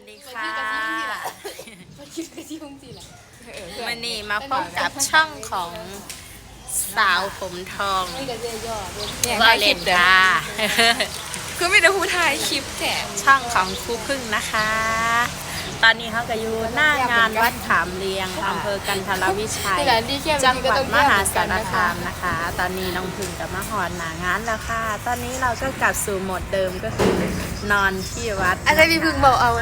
วัสดีค่ะเขาคิดกระที่พุ่งสิล่ะมันนี่มาพบกับช่องของสาวผมทองไม่กระเจียย่อเป็นวาเลนค่ะคือไม่ได้พูดไทยคลิปแต่ช่องของครูพึ่งนะคะ ตอนนี้เขาก็อยู่หน้างานวัดขามเรียงอำเภอกันทรวิชัยที่ร้านดีแค่จังหวัดมหาสารคามนะคะ ตอนนี้น้องพึ่งกับมหอนหนางานแล้วค่ะ ตอนนี้เราก็กลับสู่โหมดเดิมก็คือนอนที่วัดอาจารย์พี่พึ่งบอกเอาไหม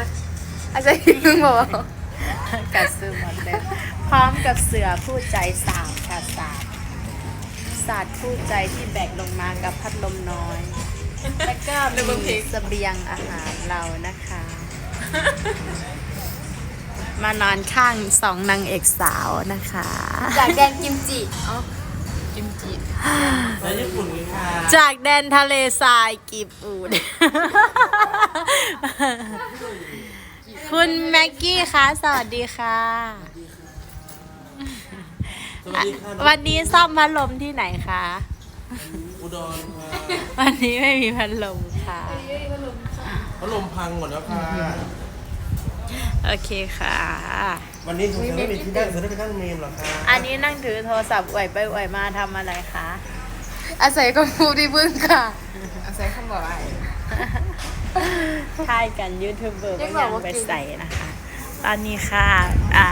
อาจารย์พี่พึ่งบอกเอากับสื่อหมดเลยพร้อมกับเสือผู้ใจสาวค่ะสาวศาสตร์ผู้ใจที่แบกลงมากับพัดลมน้อย แล้วก็มีเสบียงอาหารเรานะคะ มานอนข้างสองนางเอกสาวนะคะจากแดนกิมจิเอ้ากิมจิแล้วญี่ปุ่นมีค่ะจากแดนทะเลทรายกีบอูด คุณแม็กกี้คะสวัสดีค่ะ สวัสดีค่ะวันนี้ซ่อมพัดลมที่ไหนคะ อุดรค่ะวันนี้ไม่มีพัดลมค่ะ พัดลมพังหมดแล้วค่ะ โอเคค่ะ วันนี้ผมจะไม่มีที่นั่งจะได้ไปนั่งเมมเหรอคะอันนี้นั่งถือโทรศัพท์ไหวไปไหวมาทำอะไรคะ อาศัยคำพูดที่พึ่งค่ะ อาศัยคำบอกไอ้ ค่ายกันยูทูบเบอร์เรีก็ยกว่ายังว่าไปเก่งใส่นะคะ ตอนนี้ค่ะอ่า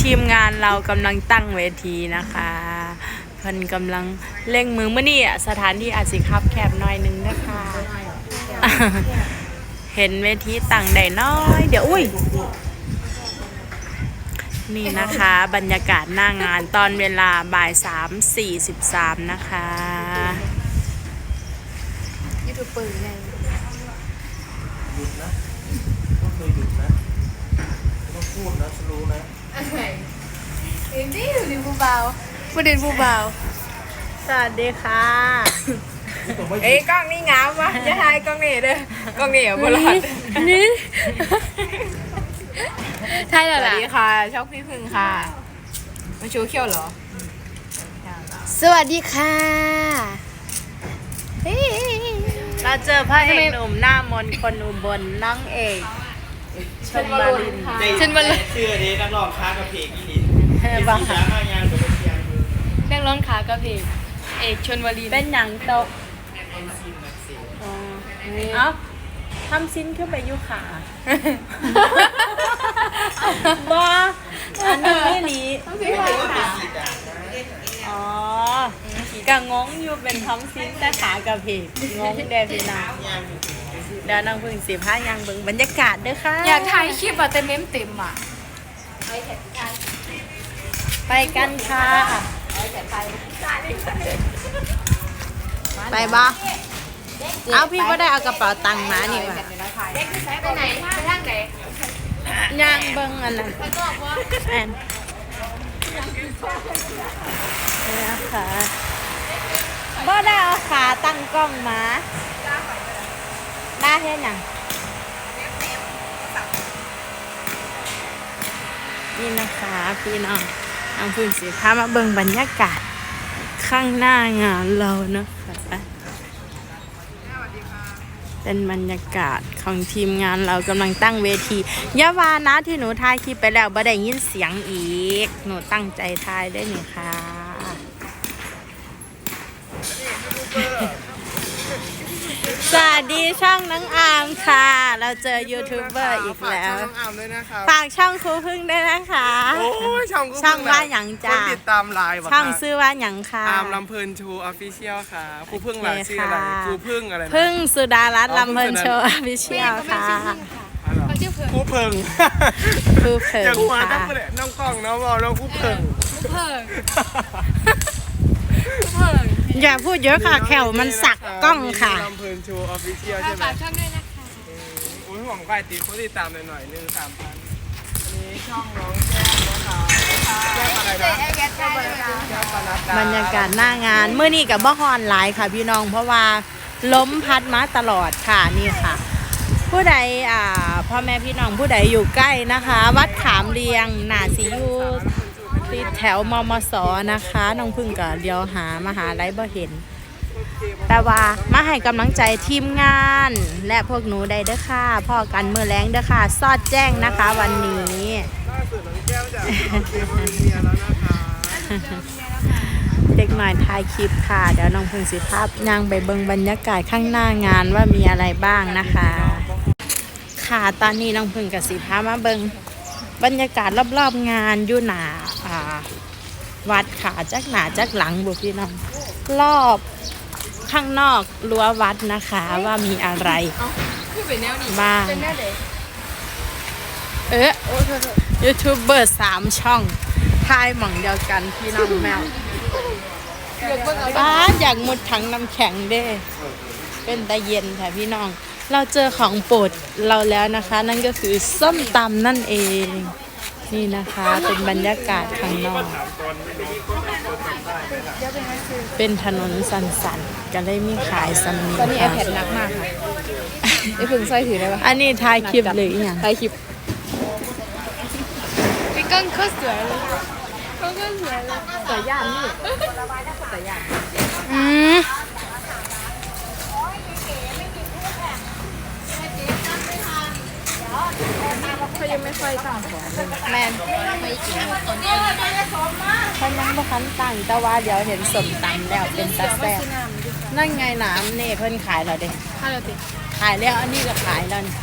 ทีมงานเรากำลังตั้งเวทีนะคะเพิ่นกำลังเร่งมือเมื่อนี่สถานที่อาจสิคับแคบหน่อยนึงนะคะ เห็นเวทีตั้งได้น้อย เดี๋ยวอุ้ยนี่นะคะ บรรยากาศหน้างานตอนเวลาบ่ายสามสี่สิบสามนะคะยูทูบเบอร์ไง หยุดนะก็เคยหยุดนะไม่ต้องพูดนะฉันรู้นะอะไรเอ็นดี้หรือผู้เบาประเด็นผู้เบาสวัสดีค่ะนี่ผมว่าหเอ้ยุยดกล้องนี่งามวะอย่าทายกล้องนี่เด้อกล้องนี่อะบลอดนี่ใช่สแล้ววัสล่ะดีค่ะช่องพี่พึ่งค่ะมาชูเขี้ยวเหรอ สวัสดีค่ะเฮ้ย เราเจอพระเอกหนุ่มหน้ามนต์คนอุบลน้องเอกชนบารินฉันมาเลยเชื่อดีนักร้องค้ากับเพลงอีนี่เฮ้ยมีบ้าสีช้างงานกับเชียงมือนั่งร้องขากระเพกเอกชนวลีเป็นหนังโตะอ๋อเอ้าทำซิ้นขึ้นไปอยุขาบออันนี้ไม่หลีอ๋อ กะงงอยู่เป็นทำซิ้นแต่ขากระเพกงงแดพี่นางเดี๋ยวนางพึ่งสิผ้ายางเบิ่งบรรยากาศเด้อค่ะอยากถ่ายคลิปอะแต่เมมเต็มอะไปกันค่ะ ไปบ่เอาพี่ก็ได้เอากระเป๋าตังค์มานี่ว่ะไปไหนไปทางไหนย่างเบิ้งอันนั้นแอนนี่นะคะ บ่ได้เอาขาตั้งกล้องมาได้แค่ยังนี่นะคะพี่น้องน้องพื้นสีพามาเบิ่งบรรยากาศข้างหน้างานเรานะคะเป็นบรรยากาศของทีมงานเรากำลังตั้งเวทียาวานะที่หนูทายคลิปไปแล้วบ่ได้ยินเสียงอีก หนูตั้งใจทายได้นี่ค่ะ สวัสดีช่องน้องอามค่ะ เราเจอยูทูบเบอร์อีกแล้วช่องอ่ามด้วยนะครับฝากช่องครูพึ่งด้วยนะคะ โอ้ยช่องกูช่องว่าหยังจ้า คนติดตามไลน์ว่ะช่องซื้อว่าหยังค่ะ อามลำเพลินชูออฟฟิเชียลค่ะครูพึ่งหลานชื่ออะไรโอเคค่ะ ครูพึ่งอะไรนะ พึ่งสุดารัตน์อ๋อลำเพลินพึ่งสุดาโชว์อภิเชียลค่ะเขาชื่อเพิ่งครูเพิงครูเผิอย่างหัวน้ค่ะองเลยน้องกล้องน้องบอลน้องครูเพิงเพิ่ง เพิ่ง อย่าพูดเยอะค่ะ แขวมันสักกล้องค่ะลำเพลินชูออฟฟิเชียลใช่ไหมฝากช่องด้วยนะคะอุ้ยหวังใกล้ติดผู้ติดตามหน่อยๆหนึ่งสามพันอันนี้ช่องน้องแก้มนะคะแก้มอะไรนะไอ้แกใช่เลยนะแก้มปนัดดาบรรยากาศหน้างานเมื่อนี้กับบ่ฮอนหลายค่ะ พี่น้องเพราะว่าล้มพัดมาตลอดค่ะนี่ค่ะ ผู้ใดอ่าพ่อแม่พี่น้องผู้ใดอยู่ใกล้นะคะ วัดขามเรียงหนาสียู ติดแถวมมสนะคะน้องพึ่งก็เดียวหามหาไลบ่เห็น แต่ว่ามาให้กำลังใจทีมงาน และพวกหนูได้เด้อค่ะพ่อกันมือแรงเด้อค่ะซอดแจ้งนะคะวันนี้ล่าสุดน้องแก้วจะเอาเกมมาเมียแล้วนะคะเด็กหน่อยถ่ายคลิปค่ะ เดี๋ยวน้องพึ่งสิภาพยางไปเบิงบรรยากาศข้างหน้างานว่ามีอะไรบ้างนะคะ ค่ะตอนนี้น้องพึ่งกับสิพาพมาเบิงบรรยากาศรอบๆงานอยู่หนา วัดค่ะจักหนาจักหลังบุพี่น้องรอบข้างนอกรั้ววัดนะคะว่ามีอะไรบ้างเป็นแนวไหนเอ๊ะยูทูบเบอร์สามช่องทายหม่องเดียวกันพี่น้องแมวอ้าอยากมุดถังน้ำแข็งเด้เป็นตาเย็นค่ะพี่น้อง เราเจอของโปรดเราแล้วนะคะ นั่นก็คือส้มตำนั่นเอง นี่นะคะเป็นบรรยากาศข้างนอก เป็นถนนสันๆก็เลยมีขายสำเนียงตอนนี้ iPad หนักมากค่ะไอ้พึ่งสร้อยถือได้ปะอันนี้ถ่ายคลิปหรืออหย่างถ่ายคลิปพี่ก้องโคตรสวยเลยเขาก็สวยเลยสวยย่านนี่สวยย่านอืม เขายังไม่ค่อยตั้งของแมนไม่กินเขายังบ่คันตั้งแต่ว่าเดี๋ยวเห็นสมตำแล้วเป็นตาแซ่บนั่นไงน้ำเน่เพิ่นขายแล้วเด้ถ้าเราติดขายแล้วอันนี้ก็ขายแล้วนี่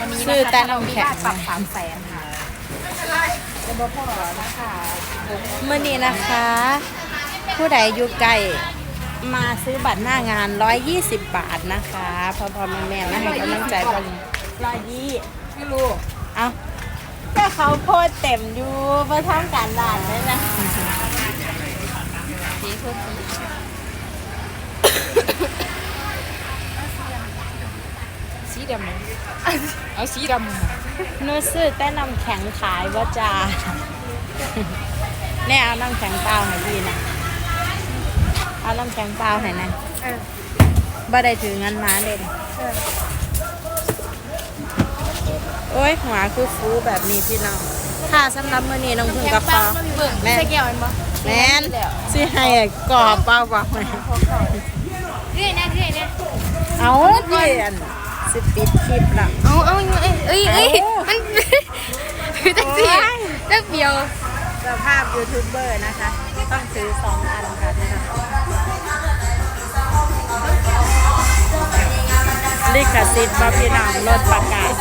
วันนี้ซื้อแต่น้ำแข็งปรับสามแสนค่ะเมื่อนี้นะคะ ผู้ใดอยู่ไกล มาซื้อบัตรหน้างาน 120 บาทนะคะพอพอแม่แม่ๆมาให้กำลังใจกันร้อยยี่ไม่รู้เอาแต่เขาโพดเต็มอยู่เพื่อทำการด่านเลยนะสีเพิ่มสีดำไหมเอาสีดำค่ะหนูซื้อแต่น้ำแข็งขายว่าจ้าแน่เอาน้ำแข็งเปล่าให้พี่นะ เอาน้ำแข็งเปล่าให้นะเออบ่ได้ถือเงินมาเลยเออโอ้ยหัวคือฟูแบบนี้พี่น้องค่ะสำหรับมื้อนี้น้องพึ่งกับปอเบิ่งแม่ใส่แก้วมันบ่แมนสิให้กรอบเปล่าบอกไหมเรื่อยนะเรื่อยนะเอาเปลี่ยนสิปิดคลิปละเอาเอาเอ้ยเอ้ยเอ้ยมันคือตั้งสี่ตั้งเดียวสภาพยูทูบเบอร์นะคะ ต้องซื้อสองอันค่ะ ลิขสิทธิ์บ่พี่น้องลดประกาศ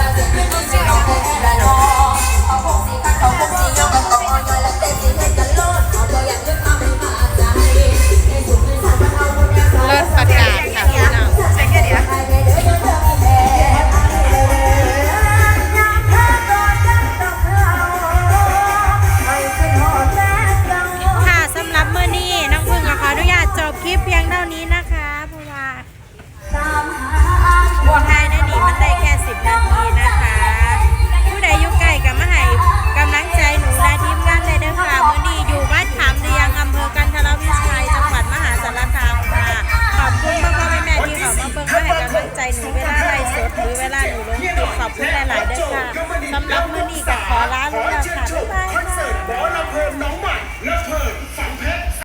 รือเวลาน